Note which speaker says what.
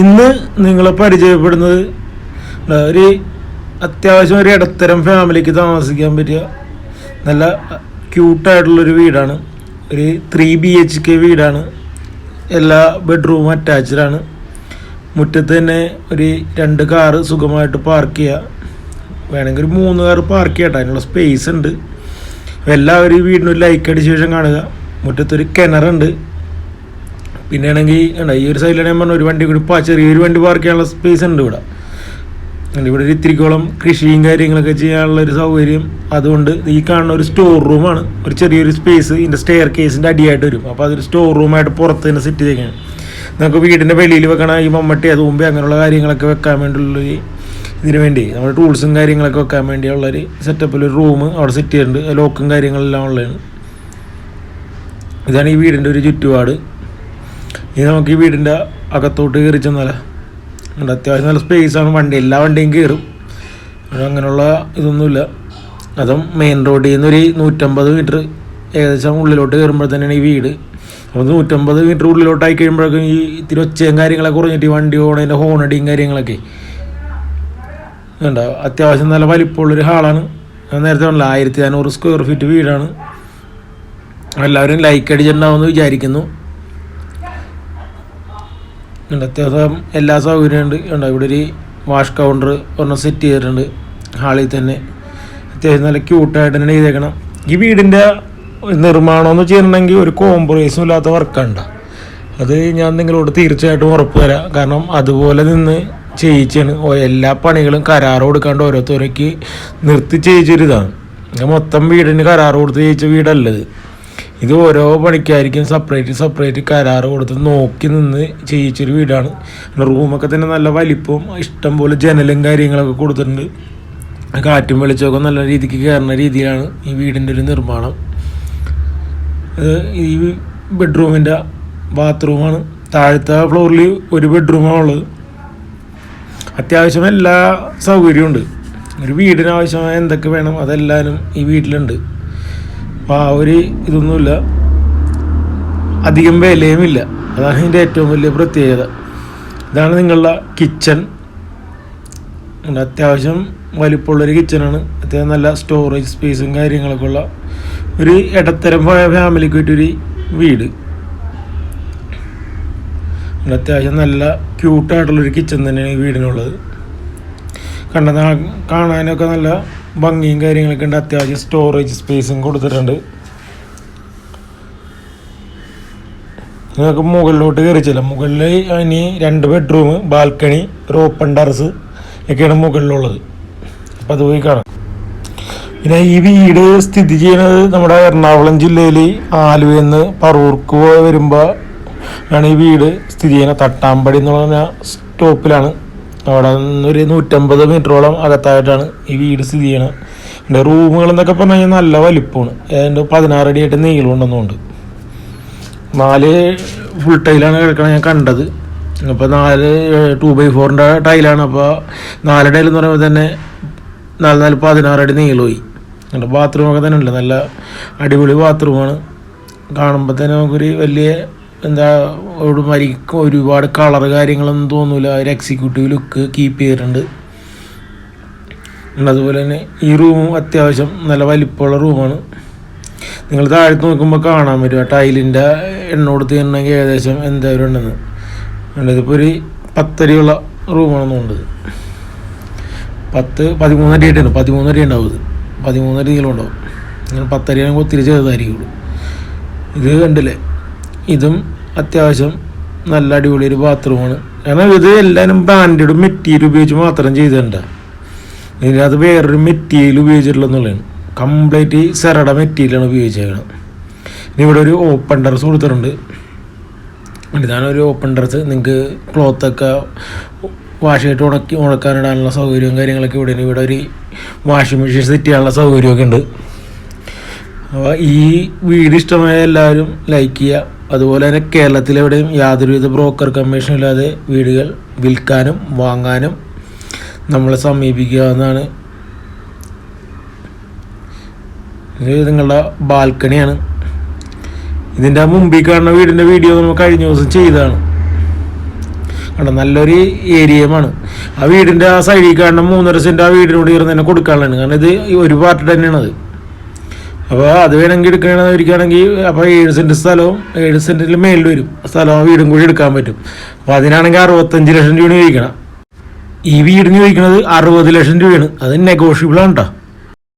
Speaker 1: ഇന്ന് നിങ്ങൾ പരിചയപ്പെടുന്നത് ഒരു അത്യാവശ്യം ഒരു ഇടത്തരം ഫാമിലിക്ക് താമസിക്കാൻ പറ്റിയ നല്ല ക്യൂട്ടായിട്ടുള്ളൊരു വീടാണ്. ഒരു ത്രീ ബി എച്ച് കെ വീടാണ്. എല്ലാ ബെഡ്റൂമും അറ്റാച്ച്ഡ് ആണ്. മുറ്റത്ത് തന്നെ ഒരു രണ്ട് കാറ് സുഖമായിട്ട് പാർക്ക് ചെയ്യുക വേണമെങ്കിൽ ഒരു മൂന്ന് കാറ് പാർക്ക് ചെയ്യട്ടെ അതിനുള്ള സ്പേസ് ഉണ്ട്. എല്ലാവരും ഈ വീടിനൊരു ലൈക്ക് അടിച്ച ശേഷം കാണുക. മുറ്റത്തൊരു കിണറുണ്ട്. പിന്നെ ആണെങ്കിൽ ഈ ഒരു സൈഡിലാണ് ഞാൻ പറഞ്ഞ ഒരു വണ്ടി കൂടി പാ ചെറിയൊരു വണ്ടി പാർക്ക് ചെയ്യാനുള്ള സ്പേസ് ഉണ്ട് ഇവിടെ. ഇവിടെ ഒരു ഇത്തിരിക്കോളം കൃഷിയും കാര്യങ്ങളൊക്കെ ചെയ്യാനുള്ള ഒരു സൗകര്യം. അതുകൊണ്ട് ഈ കാണുന്ന ഒരു സ്റ്റോർ റൂമാണ് ഒരു ചെറിയൊരു സ്പേസ് ഇതിന്റെ സ്റ്റെയർ കേസിന്റെ അടിയായിട്ട് വരും. അപ്പോൾ അതൊരു സ്റ്റോർ റൂമായിട്ട് പുറത്ത് തന്നെ സെറ്റ് ചെയ്തേക്കാണ്. നമുക്ക് വീടിന്റെ വെളിയിൽ വെക്കണ ഈ മമ്മട്ടി തൂമ്പി അങ്ങനെയുള്ള കാര്യങ്ങളൊക്കെ വെക്കാൻ വേണ്ടിയുള്ള ഇതിന് വേണ്ടി നമ്മുടെ ടൂൾസും കാര്യങ്ങളൊക്കെ വെക്കാൻ വേണ്ടിയുള്ളൊരു സെറ്റപ്പിൽ ഒരു റൂം അവിടെ സെറ്റ് ചെയ്തിട്ടുണ്ട്. ലോക്കും കാര്യങ്ങളെല്ലാം ഉള്ളതാണ്. ഇതാണ് ഈ വീടിന്റെ ഒരു ചുറ്റുപാട്. ഇനി നമുക്ക് ഈ വീടിന്റെ അകത്തോട്ട് കയറി ചെന്നാൽ ഉണ്ട് അത്യാവശ്യം നല്ല സ്പേസാണ് വണ്ടി. എല്ലാ വണ്ടിയും കയറും അങ്ങനെയുള്ള ഇതൊന്നുമില്ല. അതും മെയിൻ റോഡിൽ ഒരു നൂറ്റമ്പത് മീറ്റർ ഏകദേശം ഉള്ളിലോട്ട് കയറുമ്പോൾ തന്നെയാണ് ഈ വീട്. അപ്പോൾ നൂറ്റമ്പത് മീറ്റർ ഉള്ളിലോട്ടായി കഴിയുമ്പോഴേക്കും ഈ ഇത്തിരി ഒച്ചയും കാര്യങ്ങളൊക്കെ കുറഞ്ഞിട്ട് ഈ വണ്ടി ഓണതിന്റെ ഹോണടിയും കാര്യങ്ങളൊക്കെ. ഉണ്ടാവും അത്യാവശ്യം നല്ല വലിപ്പമുള്ളൊരു ഹാളാണ്. ഞാൻ നേരത്തെ പറഞ്ഞില്ല ആയിരത്തി അഞ്ഞൂറ് സ്ക്വയർ ഫീറ്റ് വീടാണ്. എല്ലാവരും ലൈക്ക് അടിച്ചിട്ടുണ്ടാവുമെന്ന് വിചാരിക്കുന്നു. ഉണ്ട്. അത്യാവശ്യം എല്ലാ സൗകര്യവും ഉണ്ട്. ഉണ്ട് ഇവിടെ ഒരു വാഷ് കൗണ്ടർ ഒരെണ്ണം സെറ്റ് ചെയ്തിട്ടുണ്ട് ഹാളിൽ തന്നെ. അത്യാവശ്യം നല്ല ക്യൂട്ടായിട്ട് തന്നെ ചെയ്തേക്കണം. ഈ വീടിന്റെ നിർമ്മാണം എന്ന് വെച്ചിട്ടുണ്ടെങ്കിൽ ഒരു കോംപ്രമൈസും ഇല്ലാത്ത വർക്കാണ് അത് ഞാൻ നിങ്ങളോട് തീർച്ചയായിട്ടും ഉറപ്പ് തരാം. കാരണം അതുപോലെ നിന്ന് ചെയ്യിച്ചാണ്. എല്ലാ പണികളും കരാർ കൊടുക്കാണ്ട് ഓരോരുത്തർക്ക് നിർത്തി ചെയ്യിച്ചൊരിതാണ്. മൊത്തം വീടിന് കരാറ് കൊടുത്ത് ചെയ്യിച്ച വീടല്ലത് ഇത് ഓരോ പണിക്കായിരിക്കും സെപ്പറേറ്റ് സെപ്പറേറ്റ് കരാറ് കൊടുത്ത് നോക്കി നിന്ന് ചെയ്യിച്ചൊരു വീടാണ്. റൂമൊക്കെ തന്നെ നല്ല വലിപ്പവും ഇഷ്ടം പോലെ ജനലും കാര്യങ്ങളൊക്കെ കൊടുത്തിട്ടുണ്ട്. കാറ്റും വെളിച്ചമൊക്കെ നല്ല രീതിക്ക് കയറുന്ന രീതിയിലാണ് ഈ വീടിന്റെ ഒരു നിർമ്മാണം. ഈ ബെഡ്റൂമിന്റെ ബാത്റൂമാണ് താഴത്തെ ഫ്ലോറിൽ ഒരു ബെഡ്റൂമാണ് ഉള്ളത്. അത്യാവശ്യം എല്ലാ സൗകര്യവും ഉണ്ട്. ഒരു വീടിന് ആവശ്യമായ എന്തൊക്കെ വേണം അതെല്ലാവരും ഈ വീട്ടിലുണ്ട്. അപ്പോൾ ആ ഒരു ഇതൊന്നുമില്ല. അധികം വിലയുമില്ല. അതാണ് ഇതിന്റെ ഏറ്റവും വലിയ പ്രത്യേകത. ഇതാണ് നിങ്ങളുടെ കിച്ചൺ അത്യാവശ്യം വലിപ്പമുള്ളൊരു കിച്ചണാണ് അത്യാവശ്യം നല്ല സ്റ്റോറേജ് സ്പേസും കാര്യങ്ങളൊക്കെ ഉള്ള ഒരു ഇടത്തരം പോയ ഫാമിലിക്ക് പറ്റിയൊരു വീട്. അത്യാവശ്യം നല്ല ക്യൂട്ടായിട്ടുള്ളൊരു കിച്ചൺ തന്നെയാണ് ഈ വീടിനുള്ളത്. കണ്ട കാണാനൊക്കെ നല്ല ഭംഗിയും കാര്യങ്ങളൊക്കെ ഉണ്ട്. അത്യാവശ്യം സ്റ്റോറേജ് സ്പേസും കൊടുത്തിട്ടുണ്ട്. നിങ്ങൾക്ക് മുകളിലോട്ട് കയറിച്ചില്ല മുകളിൽ ഇനി രണ്ട് ബെഡ്റൂം ബാൽക്കണി ഒരു ഓപ്പൺ ടെറസ് ഒക്കെയാണ് മുകളിലുള്ളത്. അപ്പം അത് പോയി കാണാം. പിന്നെ ഈ വീട് സ്ഥിതി ചെയ്യുന്നത് നമ്മുടെ എറണാകുളം ജില്ലയിൽ ആലുവയിൽ നിന്ന് പറവൂർക്ക് വരുമ്പോൾ ആണ് ഈ വീട് സ്ഥിതി ചെയ്യുന്നത്. തട്ടാമ്പടി എന്ന് പറഞ്ഞ സ്റ്റോപ്പിലാണ് അവിടെ നിന്ന് ഒരു നൂറ്റമ്പത് മീറ്ററോളം അകത്തായിട്ടാണ് ഈ വീട് സ്ഥിതി ചെയ്യണത്. എന്റെ റൂമുകൾ എന്നൊക്കെ പറഞ്ഞു കഴിഞ്ഞാൽ നല്ല വലിപ്പമാണ്. ഏതാണ്ട് പതിനാറടിയായിട്ട് നീളം നീളമുണ്ടെന്നുണ്ട് നാല് ഫുൾ ടൈലാണ് കിടക്കണത് ഞാൻ കണ്ടത്. അപ്പോൾ നാല് ടു ബൈ ഫോറിന്റെ ടൈലാണ് അപ്പോൾ നാല് ടൈൽ എന്ന് പറയുമ്പോൾ തന്നെ നാല് നാല് പതിനാറടി നീളമായി. എന്റെ ബാത്റൂമൊക്കെ തന്നെ ഉണ്ട്. നല്ല അടിപൊളി ബാത്റൂമാണ് കാണുമ്പോൾ തന്നെ നമുക്കൊരു വലിയ എന്താ ഒരു മരിക്കും ഒരുപാട് കളർ കാര്യങ്ങളൊന്നും തോന്നില്ല ഒരു എക്സിക്യൂട്ടീവ് ലുക്ക് കീപ്പ് ചെയ്തിട്ടുണ്ട്. അതുപോലെ തന്നെ ഈ റൂമും അത്യാവശ്യം നല്ല വലിപ്പമുള്ള റൂമാണ് നിങ്ങൾ താഴത്ത് നോക്കുമ്പോൾ കാണാൻ പറ്റും. ആ ടൈലിന്റെ എണ്ണ കൊടുത്ത് തന്നെങ്കിൽ ഏകദേശം എന്തായാലും ഉണ്ടെന്ന് ഉണ്ട് ഇതിപ്പോൾ ഒരു പത്തടിയുള്ള റൂമാണെന്നുണ്ട് പത്ത് പതിമൂന്നടി ആയിട്ടാണ്. പതിമൂന്നടി ഉണ്ടാവും ഇത്. പതിമൂന്നടി നീളം ഉണ്ടാവും അങ്ങനെ പത്തടി ആണെങ്കിൽ ഒത്തിരി ചെറുതായിരിക്കുള്ളൂ. ഇത് കണ്ടില്ലേ? ഇതും അത്യാവശ്യം നല്ല അടിപൊളി ഒരു ബാത്റൂമാണ് കാരണം ഇത് എല്ലാവരും ബ്രാൻഡഡ് മെറ്റീരിയൽ ഉപയോഗിച്ച് മാത്രം ചെയ്തിട്ടുണ്ട്. ഇതിനകത്ത് വേറൊരു മെറ്റീരിയൽ ഉപയോഗിച്ചിട്ടുള്ളതെന്നുള്ളതാണ്. കംപ്ലീറ്റ് സെറട മെറ്റീരിയലാണ് ഉപയോഗിച്ചേക്കുന്നത് ഇവിടെ ഒരു ഓപ്പൺ ഡ്രസ്സ് കൊടുത്തിട്ടുണ്ട്. ഇതാണ് ഒരു ഓപ്പൺ ഡ്രസ്സ് നിങ്ങൾക്ക് ക്ലോത്തൊക്കെ വാഷ് ചെയ്തിട്ട് ഉണക്കി ഉണക്കാനിടാനുള്ള സൗകര്യവും കാര്യങ്ങളൊക്കെ ഇവിടെ ഇവിടെ ഒരു വാഷിംഗ് മെഷീൻ സെറ്റ് ചെയ്യാനുള്ള സൗകര്യമൊക്കെ ഉണ്ട്. അപ്പോൾ ഈ വീഡിയോ ഇഷ്ടമായ എല്ലാവരും ലൈക്ക് ചെയ്യുക. അതുപോലെ തന്നെ കേരളത്തിലെവിടെയും യാതൊരുവിധ ബ്രോക്കർ കമ്മീഷൻ ഇല്ലാതെ വീടുകൾ വിൽക്കാനും വാങ്ങാനും നമ്മളെ സമീപിക്കാവുന്നതാണ് ഇത് നിങ്ങളുടെ ബാൽക്കണിയാണ് ഇതിന്റെ മുമ്പിൽ കാണുന്ന വീടിന്റെ വീഡിയോ നമ്മൾ കഴിഞ്ഞ ദിവസം ചെയ്തതാണ്. കണ്ടോ? നല്ലൊരു ഏരിയമാണ് ആ വീടിന്റെ ആ സൈഡിൽ കാണുന്ന മൂന്നര സെന്റ് ആ വീടിനോട് ചേർന്ന് തന്നെ കൊടുക്കാനുള്ളതാണ്. കാരണം ഇത് ഒരു പാർട്ട് തന്നെയാണ് അത് അപ്പോൾ അത് വേണമെങ്കിൽ എടുക്കണമെന്നിരിക്കുകയാണെങ്കിൽ അപ്പോൾ ഏഴ് സെന്റ് സ്ഥലവും ഏഴ് സെന്റിൽ മേളിൽ വരും. സ്ഥലവും വീടും കൂടി എടുക്കാൻ പറ്റും. അപ്പോൾ അതിനാണെങ്കിൽ അറുപത്തഞ്ച് ലക്ഷം രൂപയാണ് ചോദിക്കണം. ഈ വീടിന് ചോദിക്കുന്നത് അറുപത് ലക്ഷം രൂപയാണ്. അത് നെഗോഷ്യബിൾ ആണ് കേട്ടോ